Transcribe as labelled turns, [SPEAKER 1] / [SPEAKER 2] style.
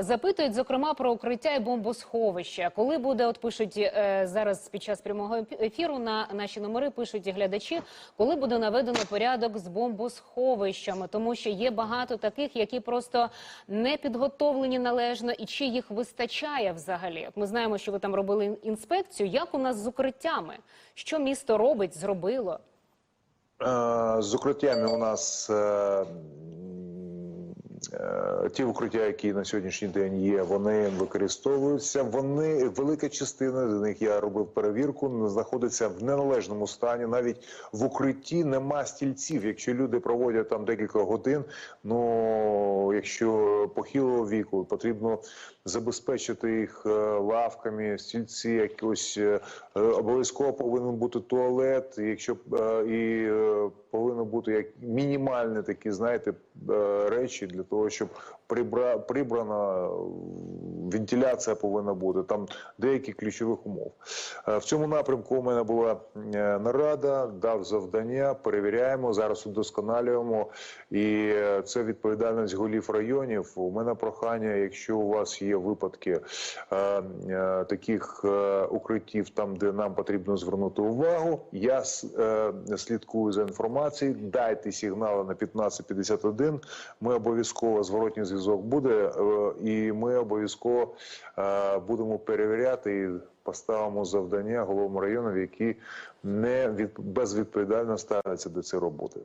[SPEAKER 1] Запитують зокрема про укриття і бомбосховища. Коли буде, от пишуть е, зараз під час прямого ефіру на наші номери, пишуть глядачі, коли буде наведено порядок з бомбосховищами, тому що є багато таких, які просто не підготовлені належно, і чи їх вистачає взагалі? От ми знаємо, що ви там робили інспекцію. Як у нас з укриттями? Що місто робить, зробило?
[SPEAKER 2] Е, З укриттями у нас е, ті укриття, які на сьогоднішній день є, вони використовуються. Вони велика частина з них я робив перевірку, знаходиться в неналежному стані. Навіть в укритті нема стільців. Якщо люди проводять там декілька годин, ну якщо похилого віку, потрібно забезпечити їх е, лавками, стільці, якось е, е, обов'язково повинен бути туалет. Якщо і повинно бути як мінімальні такі, знаєте, речі для того, щоб прибра прибрана вентиляція повинна бути. Там деякі ключових умов. Е, В цьому напрямку у мене була е, нарада, дав завдання, перевіряємо зараз, удосконалюємо. І е, це відповідальність голів районів. У мене прохання, якщо у вас є випадки таких укриттів, там де нам потрібно звернути увагу, я слідкую за інформацією. Дайте сигнали на 1551. Ми обов'язково зворотній зв'язок буде, е, і ми обов'язково е, будемо перевіряти і поставимо завдання головам районів, які не від безвідповідально ставляться до цієї роботи.